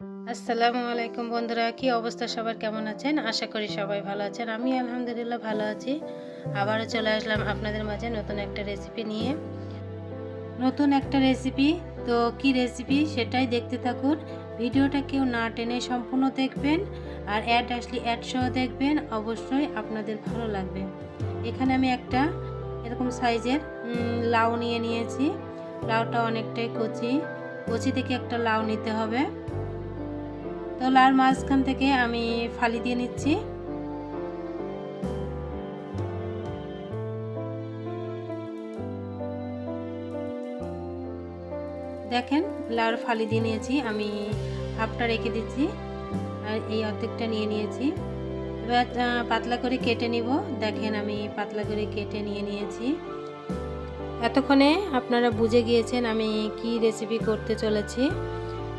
আসসালামু আলাইকুম বন্ধুরা, কি অবস্থা? সবার কেমন আছেন? আশা করি সবাই ভালো আছেন। আমি আলহামদুলিল্লাহ ভালো আছি। আবারও চলে আসলাম আপনাদের মাঝে নতুন একটা রেসিপি নিয়ে। নতুন একটা রেসিপি তো কি রেসিপি সেটাই দেখতে থাকুন। ভিডিওটা কেউ না টেনে সম্পূর্ণ দেখবেন আর অ্যাড আসলে অ্যাড সহ দেখবেন, অবশ্যই আপনাদের ভালো লাগবে। এখানে আমি একটা এরকম সাইজের লাউ নিয়ে নিয়েছি। লাউটা অনেকটাই কচি। কচি থেকে একটা লাউ নিতে হবে। তো লাল মাঝখান থেকে আমি ফালি দিয়ে নিচ্ছি। দেখেন লাউর ফালি দিয়ে নিয়েছি, আমি হাফটা রেখে দিচ্ছি, আর এই অর্ধেকটা নিয়ে নিয়েছি। এবার পাতলা করে কেটে নিব। দেখেন, আমি পাতলা করে কেটে নিয়ে নিয়েছি। এতক্ষণে আপনারা বুঝে গিয়েছেন আমি কি রেসিপি করতে চলেছি।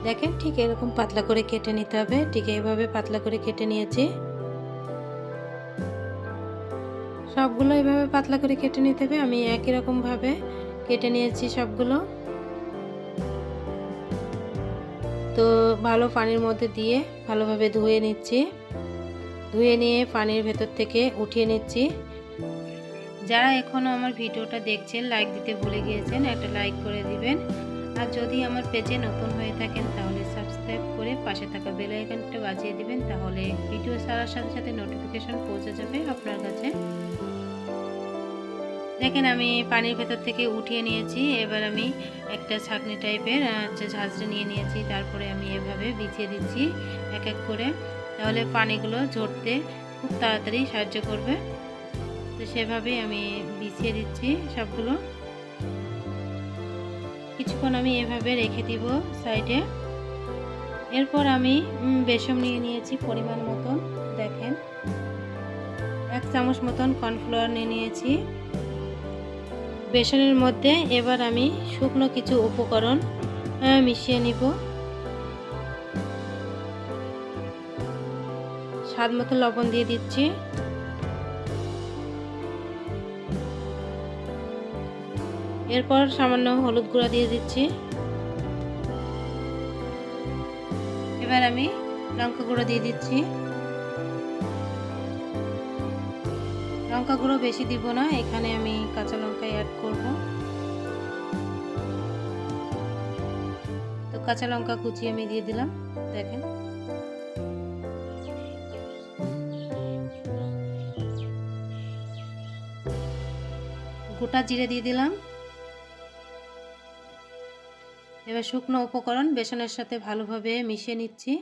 দেখেন ঠিক এরকম পাতলা করে কেটে নিতে হবে। ঠিক এইভাবে পাতলা করে কেটে নিয়েছি। সবগুলো এইভাবে পাতলা করে কেটে নিতে হবে। আমি একই রকম ভাবে কেটে নিয়েছি সবগুলো। তো ভালো পানির মধ্যে দিয়ে ভালোভাবে ধুয়ে নিচ্ছি। ধুয়ে নিয়ে পানির ভেতর থেকে উঠিয়ে নিচ্ছি। যারা এখনও আমার ভিডিওটা দেখছেন, লাইক দিতে ভুলে গিয়েছেন, একটা লাইক করে দিবেন। আর যদি আমার পেজে নতুন হয়ে থাকেন, তাহলে সাবস্ক্রাইব করে পাশে থাকা বেল আইকনটা বাজিয়ে দিবেন, তাহলে ভিডিও ছাড়ার সাথে সাথে নোটিফিকেশন পৌঁছে যাবে আপনার কাছে। দেখেন আমি পানির ভেতর থেকে উঠিয়ে নিয়েছি, এবার আমি একটা ছাকনি টাইপের যে ঝাঁঝরি নিয়ে নিয়েছি, তারপরে আমি এভাবে বিছিয়ে দিচ্ছি এক এক করে। তাহলে পানিগুলো ঝরতে খুব তাড়াতাড়ি সাহায্য করবে। তো সেভাবেই আমি বিছিয়ে দিচ্ছি সবগুলো। কিছুক্ষণ আমি এভাবে রেখে দিব সাইডে। এরপর আমি বেসন নিয়ে নিয়েছি পরিমাণ মতন, দেখেন। এক চামচ মতন কর্নফ্লাওয়ার নিয়ে নিয়েছি। বেসনের মধ্যে এবার আমি শুকনো কিছু উপকরণ মিশিয়ে নিব। স্বাদ মতো লবণ দিয়ে দিচ্ছি। এরপর সামান্য হলুদ গুঁড়া দিয়ে দিচ্ছি। এবার আমি লঙ্কা গুঁড়ো দিয়ে দিচ্ছি। লঙ্কা গুঁড়ো বেশি দিব না, এখানে আমি কাঁচা লঙ্কা অ্যাড করব। তো কাঁচা লঙ্কা কুচি আমি দিয়ে দিলাম, দেখেন। গোটা জিরে দিয়ে দিলাম। এবার শুকনো উপকরণ বেসনের সাথে ভালোভাবে মিশিয়ে নিচ্ছি।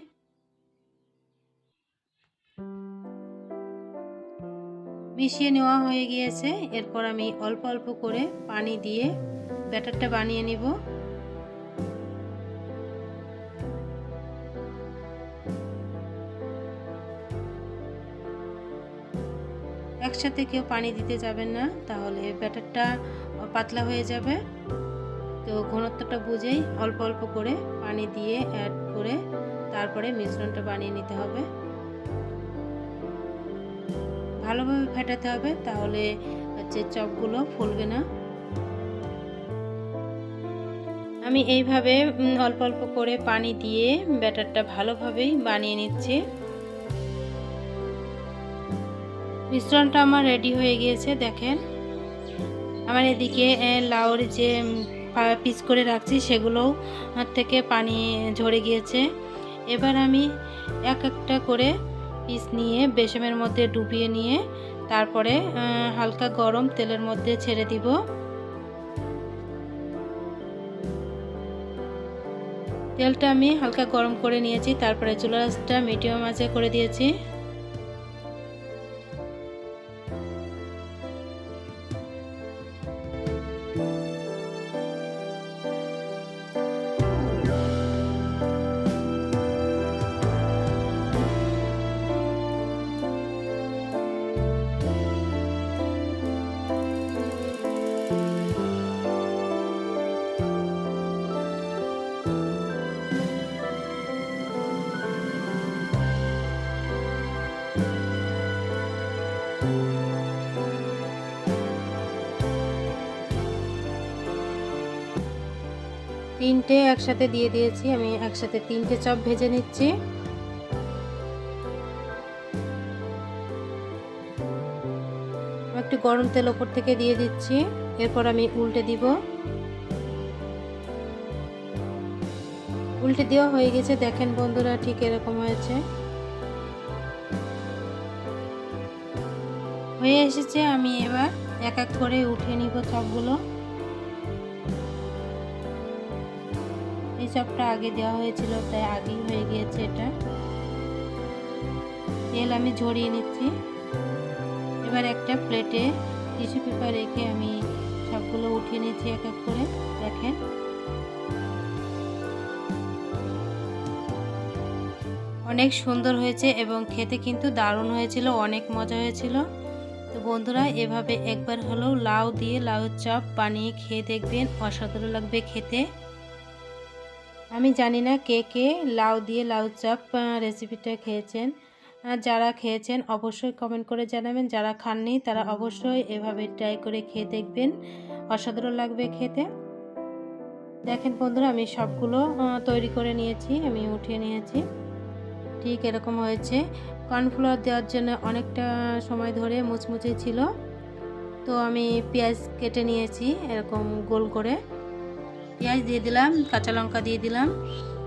মিশিয়ে নেওয়া হয়ে গিয়েছে। এরপর আমি অল্প অল্প করে পানি দিয়ে ব্যাটারটা বানিয়ে নিব। একসাথে কেউ পানি দিতে যাবেন না, তাহলে ব্যাটারটা পাতলা হয়ে যাবে। তো ঘনত্বটা বুঝেই অল্প অল্প করে পানি দিয়ে অ্যাড করে তারপরে মিশ্রণটা বানিয়ে নিতে হবে। ভালোভাবে ফেটাতে হবে তাহলে হচ্ছে চপগুলো ফুলবে না। আমি এইভাবে অল্প অল্প করে পানি দিয়ে ব্যাটারটা ভালোভাবেই বানিয়ে নিচ্ছি। মিশ্রণটা আমার রেডি হয়ে গিয়েছে, দেখেন। আমার এদিকে লাউর যে পিস করে রাখছি সেগুলোও থেকে পানি ঝরে গিয়েছে। এবার আমি এক একটা করে পিস নিয়ে বেসমের মধ্যে ডুবিয়ে নিয়ে তারপরে হালকা গরম তেলের মধ্যে ছেড়ে দিব। তেলটা আমি হালকা গরম করে নিয়েছি, তারপরে চুলাটা মিডিয়াম আঁচে করে দিয়েছি। তিনটে একসাথে দিয়ে দিয়েছি, আমি একসাথে তিনটে চপ ভেজে নিচ্ছি। একটু গরম তেল ওপর থেকে দিয়ে দিচ্ছি, এরপর আমি উল্টে দিব। উল্টে দেওয়া হয়ে গেছে, দেখেন বন্ধুরা ঠিক এরকম হয়েছে। হয়ে এসেছে, আমি এবার এক এক করে উঠে নিব চপগুলো। চপটা আগে দেওয়া হয়েছিল, তাই আগেই হয়ে গিয়েছে এটা। তেল আমি ঝরিয়ে নিচ্ছি। এবার একটা প্লেটে টিস্যু পেপার রেখে আমি সবগুলো উঠিয়ে নিচ্ছি এক এক করে, দেখেন। অনেক সুন্দর হয়েছে এবং খেতে কিন্তু দারুণ হয়েছিল, অনেক মজা হয়েছিল। তো বন্ধুরা, এভাবে একবার হলেও লাউ দিয়ে লাউ চপ বানিয়ে খেয়ে দেখবেন, অসাধারণ লাগবে খেতে। আমি জানি না কে কে লাউ দিয়ে লাউ চপ রেসিপিটা খেয়েছেন। যারা খেয়েছেন অবশ্যই কমেন্ট করে জানাবেন। যারা খাননি, তারা অবশ্যই এভাবে ট্রাই করে খেয়ে দেখবেন। অসাধারণ লাগবে খেতে। দেখেন বন্ধুরা, আমি সবগুলো তৈরি করে নিয়েছি, আমি উঠিয়ে নিয়েছি। ঠিক এরকম হয়েছে। কর্নফ্লাওয়ার দেওয়ার জন্য অনেকটা সময় ধরে মুচমুচে ছিল। তো আমি পেঁয়াজ কেটে নিয়েছি, এরকম গোল করে। পেঁয়াজ দিয়ে দিলাম, কাঁচা লঙ্কা দিয়ে দিলাম।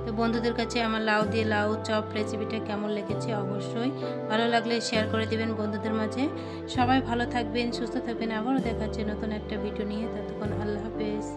তো বন্ধুদের কাছে আমার লাউ দিয়ে লাউ চপ রেসিপিটা কেমন লেগেছে অবশ্যই ভালো লাগলে শেয়ার করে দেবেন বন্ধুদের মাঝে। সবাই ভালো থাকবেন, সুস্থ থাকবেন। আবারও দেখাচ্ছে নতুন একটা ভিডিও নিয়ে। ততক্ষণ আল্লাহ হাফেজ।